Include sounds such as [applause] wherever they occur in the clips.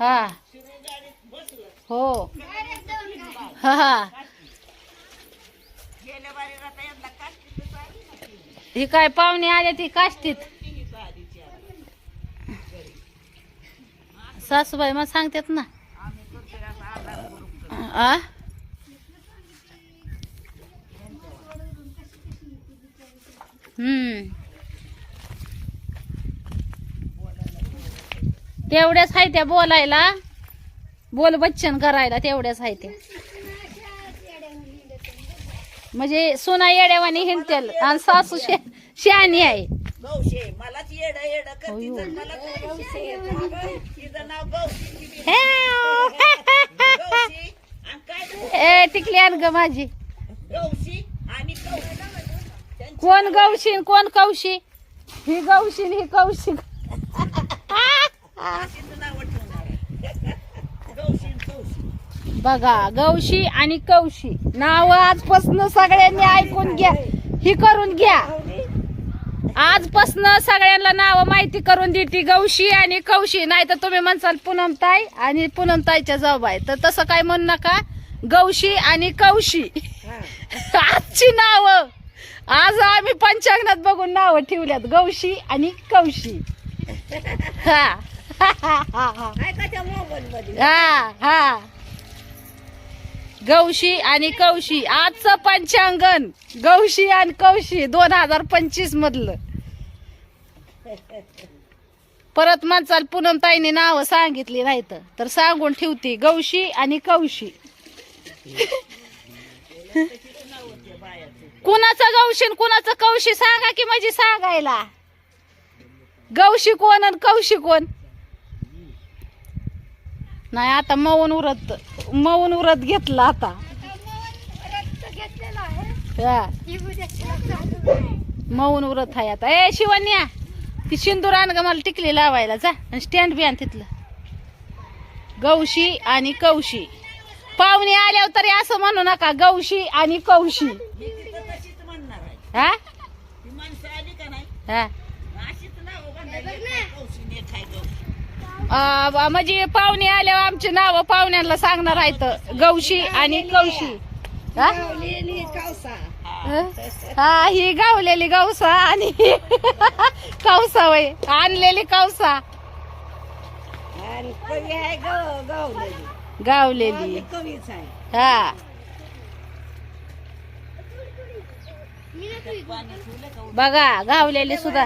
हा. हो. हा ही. काय पाहुणे आले ती काष्टीत? सासूबाई मग सांगतात ना. आ? हम्म. तेवढ्याच आहे त्या बोलायला. बोल बच्चन करायला तेवढ्याच आहे त्या. म्हणजे सोना येड्यावानी हिंडतेल आणि सासू शे शहाणी आहे. मलाच येड येड हे. ए टिकली आण ग माझी. कोण गौशी आणि कोण कौशी? ही आणि ही कौशी तिचं नाव ठेवणार आहे. गौशी आणि कौशी बघा गवशी आणि कवशी. नाव आजपासून सगळ्यांनी ऐकून घ्या. ही करून घ्या. आजपासून सगळ्यांना नाव माहिती करून देते गौशी आणि कवशी. नाही तर तुम्ही म्हणसाल पूनमताई आणि पूनमताईच्या जबाय तर तसं काय म्हणू नका. गवशी आणि कवशी. आजची नाव. आज आम्ही पंचांगणात बघून नाव ठेवल्यात. गौशी आणि कवशी. हा. [laughs] हा हा. गौशी आणि कौशी आजचं पंचांगण. गौशी आणि कौशी दोन हजार पंचवीस मधलं. परत म्हणचाल पूनम ताईने नाव सांगितली नाही तर सांगून ठेवती. गौशी आणि कौशी. कुणाचं गौशी आणि कुणाचं कौशी सांगा की म्हणजे सांगायला. गौशी कोण आणि कौशी कोण? नाही आता मऊन उरत मऊन उरत घेतला आता. हा. मऊन उरत आहे आता. ए शिवन्या ती सिंदूर आण ग मला टिकली लावायला. जा आणि स्टँड बी आण तिथलं. गौशी आणि कौशी. पाहुणे आल्यावर तरी असं म्हणू नका गौशी आणि आहे हा? हा अशीच नाव बांधायला कौशी ने खाय गौशी आ, ब- म्हणजे पाहुणे आल्यावर आमची नावं पाहुण्यांना सांगणार आहेत. गवशी आणि कवशी हा? ही? गावलेली गवसा आणि [laughs] कवसा वय आणलेली कवसा गावलेली. हा. बघा गावलेली सुद्धा.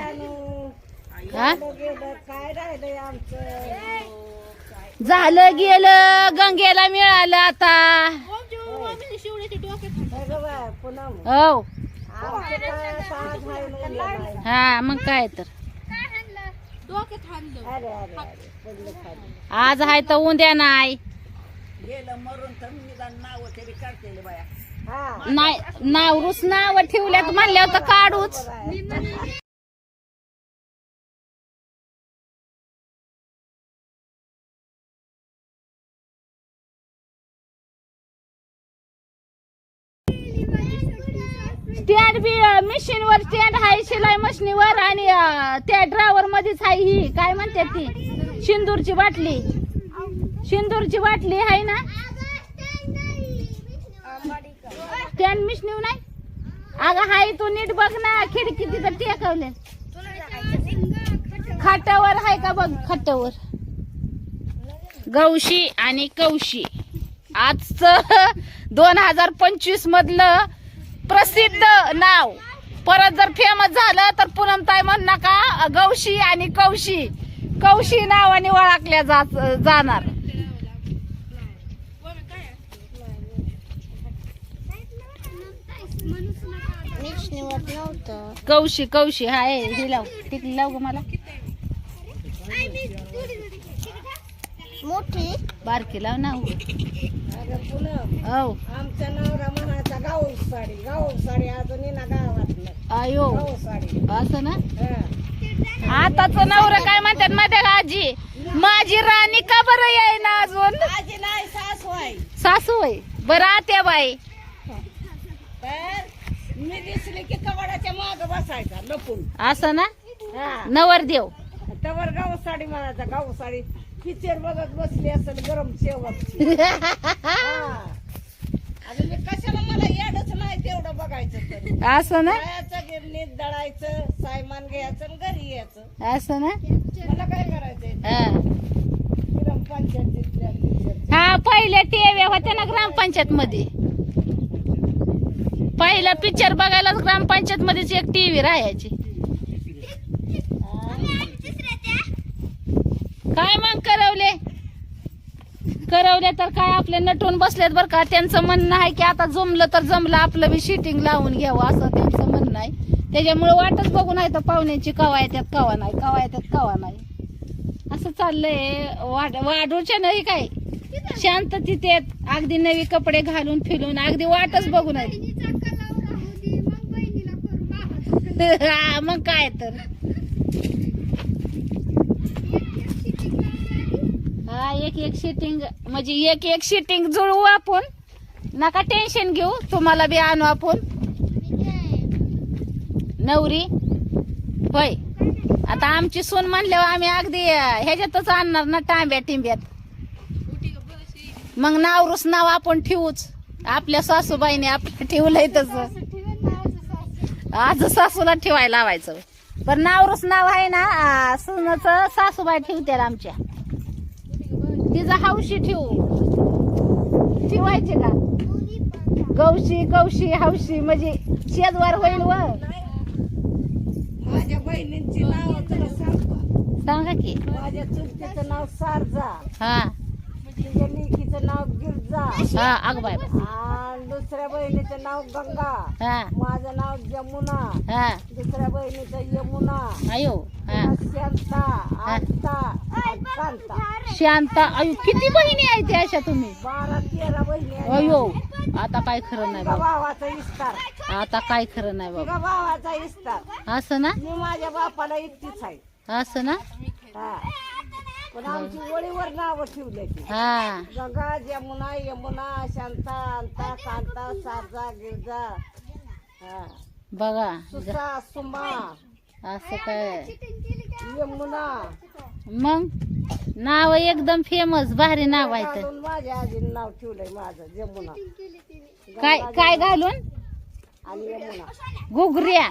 हा? झालं गेलं गंगेला मिळालं आता. हो. हा मग काय तर. आज आहे तर उद्या नाही. गेलं मरून तर निदान नाव तरी काढतेले बाया हा. नाही नाव रुस नाव ठेवल्यात म्हणल्यावर तर काढूच. स्टँड बी मशीन वर स्टँड आहे शिलाई मशीनीवर आणि त्या ड्रायव्हर मध्येच आहे ही. काय म्हणते ती? सिंदूरची बाटली. सिंदूरची बाटली आहे ना? स्टँड मिशनीव नाही? अगं हाय तू नीट बघ ना. खिडकी तिथं टेकवले. खाटावर आहे का बघ खाटावर? गवशी आणि कवशी आजच दोन हजार पंचवीस मधलं प्रसिद्ध नाव. परत जर फेमस झालं तर पूनमताई म्हण नका गौशी आणि कौशी. कौशी नावाने ओळखल्या जात जाणार. कौशी कौशी हाय हे लाव. टिकली लाव ग मला. मोठी. बारकी लाव ना हो आमचा नवरा म्हणायचा गाऊ साडी साडी अजून ना आयो. साडी. असं ना? हा. आताच नवरा काय म्हणतात माहिती का आजी? माझी राणी का बरं येईना अजून? आजी नाही सासू आहे सासू आहे बरं आत्या बाई तर मी दिसले की कवाडाच्या माग बसायचा लपून. असं ना? हा. नवर देव तवर गाऊ साडी म्हणायचा गाऊ साडी पिक्चर बघत बसली असेल गरम शेवटची. [laughs] आणि मी कशाला मला याडच नाही तेवढं बघायचं तरी. असं ना? जायचं गिरणीत दळायचं सायमान घ्यायचं आणि घरी यायचं. असं ना? मला काय करायचंय हा. ग्रामपंचायतीतल्या picture. हा पहिल्या टीव्ही होत्या ना ग्रामपंचायत मध्ये पहिला पिक्चर बघायला ग्रामपंचायत मध्येच एक टीव्ही राहायची. काय मग करवले? करवले तर काय आपले नटून बसलेत बर का? त्यांचं म्हणणं आहे की आता जमलं तर जमलं आपलं बी शिटिंग लावून घ्यावं असं त्यांचं म्हणणं आहे. त्याच्यामुळे वाटच बघून आहे तर पाहुण्याची कवा येतात कवा नाही कवा येतात कवा नाही. असं चाललंय. वाढ वाढूच्या नाही काय? शांत तिथे अगदी नवी कपडे घालून फिरून. अगदी वाटच बघून आहे [laughs] मग काय तर हा एक एक शिटिंग म्हणजे एक एक शिटिंग जुळवू आपण. नका टेन्शन घेऊ तुम्हाला बी आणू आपण. नवरी होय. आता आमची सून म्हणल्यावर आम्ही अगदी ह्याच्यातच आणणार ना टांब्या टिंब्यात. मग नावरूस नाव आपण ठेवूच. आपल्या सासूबाईने आपलं ठेवलंय तसं. आज सासूला ठेवायला लावायचं. पण नावरूस नाव आहे ना सूनच सासूबाई ठेवते आमच्या. तिचं हौशी ठेवू. ठेवायचे का? गौशी कौशी हौशी म्हणजे शेजवार होईल व. माझ्या बहिणींची नाव सांगा की. माझ्या चुलतीचं नाव सारजा. हा. तिच्या लेकीचं नाव गिरजा. हा अग बाय आणि दुसऱ्या बहिणीचं नाव गंगा. हा. माझं नाव जमुना हा. दुसऱ्या बहिणीचं यमुना. शांता कांता शांता अयो किती बहिणी आहे त्या अशा तुम्ही? बारा तेरा बहिणी आहेत. अयो आता काय खरं नाही बाबा. भावाचा इस्तार आता काय खरं नाही बाबा. भावाचा इस्तार असं ना? मी माझ्या बापाला एकटीच आहे. असं ना? हा. पण आमची नावं ठेवली ती. हा. गंगा जमुना यमुना शांता अंता कांता सारजा गिरजा. हा. बघा. सुसा सुमा. असं काय? यमुना मग? नाव एकदम फेमस भारी नाव आहे तर माझ्या आजीनं नाव ठेवलंय माझं जमुना काय काय घालून? आणि यमुना घुगऱ्या.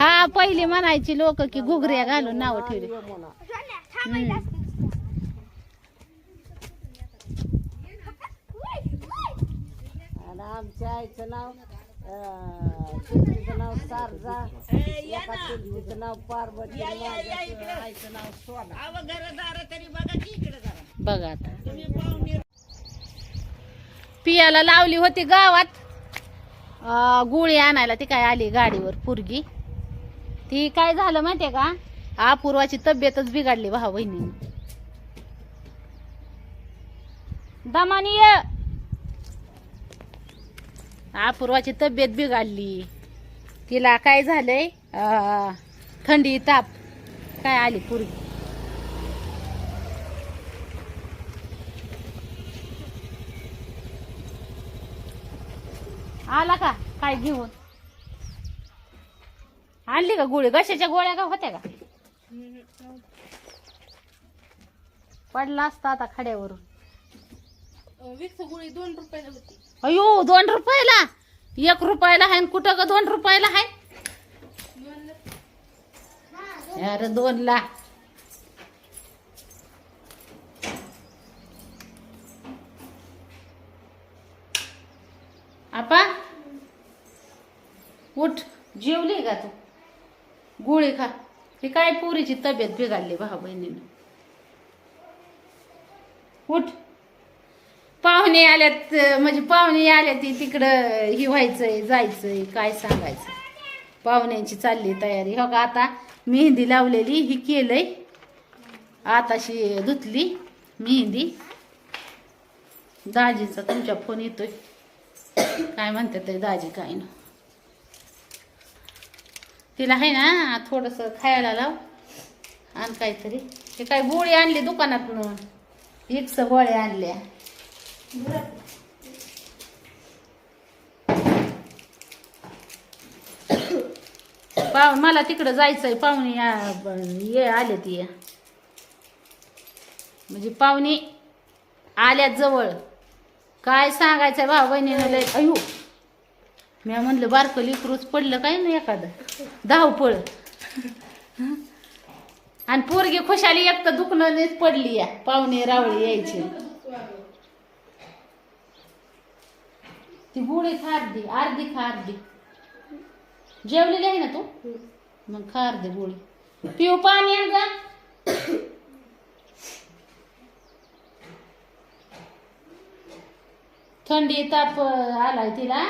हा पहिली म्हणायची लोक की घुगऱ्या घालून नाव ठेवली. यमुना. आणि आमच्या आईचं नाव? अं, नाव सारजा एका चुलतीचं नाव पार्वती माझ्या आईचं नाव सोना बघा आता पियाला लावली होती गावात. अं, गोळी आणायला ती काय आली गाडीवर पुरगी. ती काय झालं माहितीये का? अपूर्वाची तब्येतच बिघडली भाऊ बहिणीने. दमानी ये. अपूर्वाची तब्येत बिघडली. तिला काय झालंय? थंडी ताप. काय आली पूर्वी आला का? काय घेऊन? आणली का गोळी? घशाच्या गोळ्या का होत्या का? पडला असता आता खड्यावरून. गोळी दोन रुपयाला होती. अयो दोन रुपयाला? एक रुपयाला आहे कुठं का दोन रुपयाला आहे अरे दोन ला आपा उठ. जेवली का तू? गोळी खा. ही काय पोरीची तब्येत बिघडली भाऊ बहिणीनं. उठ. पाहुणे आल्यात म्हणजे पाहुणे आल्या ती तिकडं ही व्हायचंय जायचंय काय सांगायचं? पाहुण्यांची चालली तयारी. हो का आता मेहंदी लावलेली ही केलंय. आताशी धुतली मेहंदी. दाजीचा तुमच्या फोन येतोय. काय म्हणते ते दाजी काय ना तिला आहे ना थोडस खायला लाव. आणि काहीतरी. हे काय गोळी आणली दुकानातून? एकसं गोळ्या आणल्या. [coughs] पाहून मला तिकडं जायचंय पाहुणे या- ये आले ती. म्हणजे पाहुणे आल्यात जवळ. काय सांगायचं भाऊ बहिणीनं लय अयो मी म्हणलं बारकं लिकरूच पडलं काय ना एखादं? धावपळ. आणि पोरगी खुशाली एक तर दुखणं पडली या पाहुणे रावळी यायची. ती बुडी खा अर्धी अर्धी खा अर्धी. जेवलेली आहे ना तू? मग खा अर्धी गोळी. पिऊ पाणी आण का थंडी ताप आलाय तिला.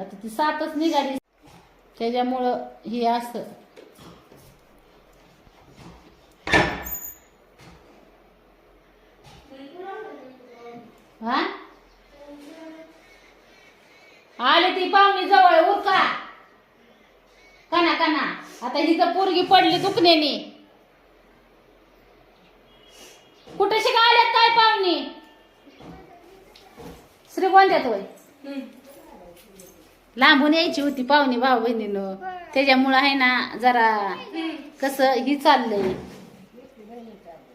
आता ती सातच निघाली. त्याच्यामुळं हे असं हा आले ती पाहुणी जवळ उरका कना कना तर पोरगी पडली दुखण्याने. कुठे शिका आल्यात काय पाहुणी? श्रीगोंद्यात होय. लांबून यायची होती पाहुणी भाऊ बहिणीनं. त्याच्यामुळं आहे ना जरा कसं ही चाललंय.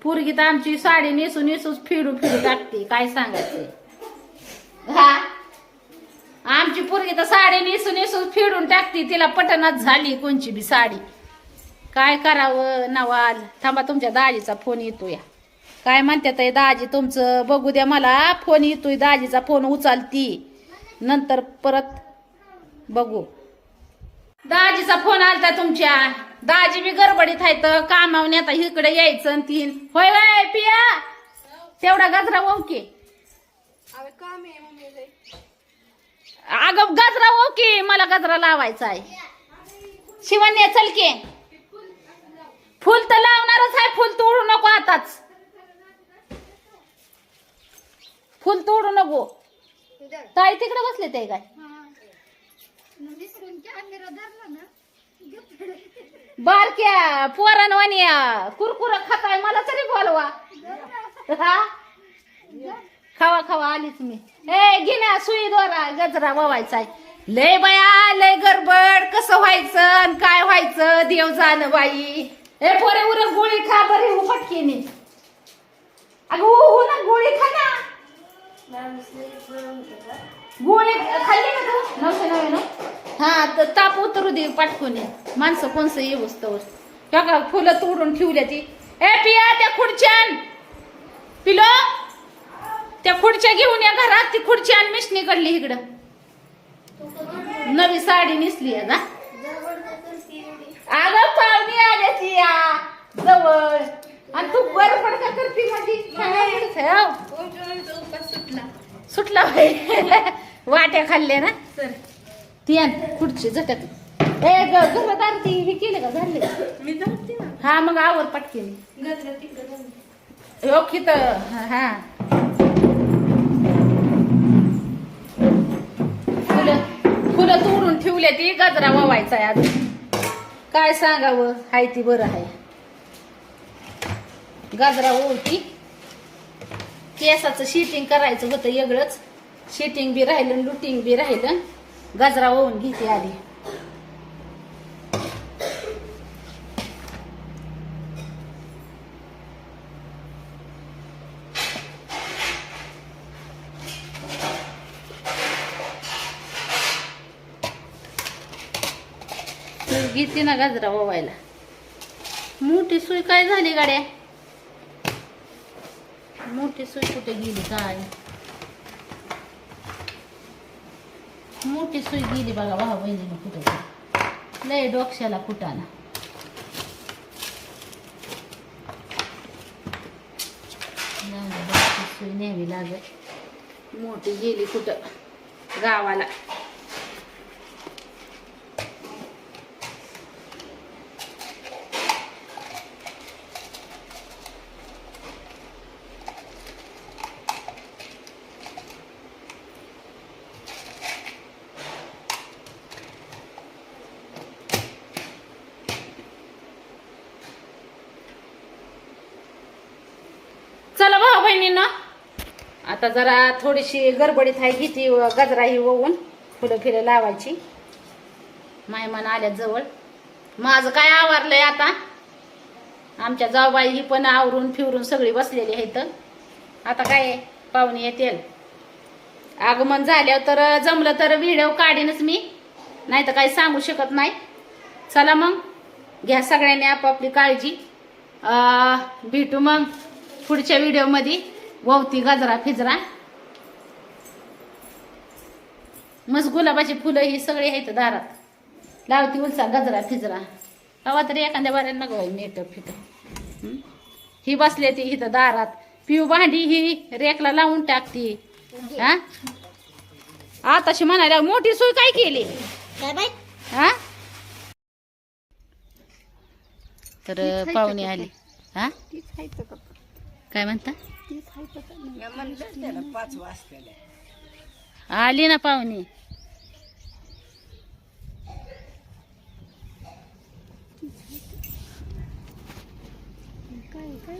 पोरगी तर आमची साडी नेसून नेसून फिरू फिरू टाकते काय सांगायचं हा? आमची पोरगी तर साडी नेसून नेसून फिरून टाकते तिला पटनात झाली कोणची बी साडी. काय करावं? नवाल थांबा तुमच्या दाजीचा फोन येतोय. काय म्हणतात आहे दाजी तुमचं बघू द्या मला. फोन येतोय दाजीचा फोन उचलती. नंतर परत बघू. दाजीचा फोन आलता तुमच्या. दाजी बी गडबडीत आहेत कामावून आता इकडे यायचं तीन होय होय पिया. तेवढा गजरा ओके. अगं गजरा ओके. मला गजरा लावायचा आहे. शिवण्या चल की. फुल तर लावणारच आहे फुल तोडू नको आताच. फुल तोडू नको. ताई तिकडे बसले ते काय? बारक्या पोरांवानी कुरकुर खाताय मला तरी बोलवा. हा? खावा खावा आलीच मी. ए गिन्या सुई दोरा गजरा आहे. लय बाया लय गडबड कसं व्हायचं आणि काय व्हायचं देव जाण बाई. हे पोरे उरस गोळी खा बरी फटकीने अगं हो हो ना गोळी खा ना गोळी खाल्ली ना तू नऊशे ना हा तर ताप उतरू दे पाठकोने माणसं कोणसं येऊस तर का फुलं तोडून ठेवल्या ती ए पिया त्या खुर्च्यान पिलो त्या खुर्च्या घेऊन या घरात ती खुर्ची आणि मिशनी कडली इकडं नवी साडी नेसली आहे ना अगं पाहुणी आल्या ती या जवळ. आणि तू बरोबर का करते माझी? सुटला भाई वाट्या खाल्ल्या ना? ती आण खुर्ची झटक ए ग घरदार ती हे केले का? झाले मी जाते ना. हा मग आवर पटकेने. गजरा तिकडे जाऊन. ओके तर हा फुलं फुलं तोडून ठेवल्या ती गजरा वावायचा आहे अजून काय सांगावं? हाय ती बरं आहे. गजरा ओळती केसाचं शिटिंग करायचं होतं वेगळंच शिटिंग बी राहिलं लुटिंग बी राहिलं. गजरा ओवून घेते आधी सुई घेते ना गजरा ओवायला. मोठी सुई काय झाली गाड्या? मोठी सुई कुठे गेली काय? मोठी सुई गेली बघा भाऊ बहिणीनं कुठे लय डोक्याला कुटाना. सुई न्यावी लागत मोठी गेली कुठं? गावाला चला भाऊ बहिणींना आता जरा थोडीशी गडबडीत आहे घेते गजरा ही ओवून फुलं फिरं लावायची. मायमान आल्या जवळ. माझं काय आवारलंय आता? आमच्या जाऊबाई ही पण आवरून फिरून सगळी बसलेली आहेत. आता काय पाहुणे येतील? आगमन झाल्यावर तर जमलं तर व्हिडिओ काढीनच मी. नाही तर काही सांगू शकत नाही. चला मग घ्या सगळ्यांनी आपापली काळजी. भेटू मग पुढच्या व्हिडिओमध्ये ववती गजरा फिजरा. मस्त गुलाबाची फुलं ही सगळी आहेत दारात. लावती उलसा गजरा फिजरा. हवा तरी एखाद्या बाऱ्या नको बाई मेटअप फिटअप हं? बसली ती इथं दारात. पिऊ भांडी ही रेकला लावून टाकती. हा? आताशी म्हणाल्या मोठी सोय काय केली? हा? तर पाहुणे आली. हा? काय म्हणता? पाच वाजता आली ना पाहुणे. काय काय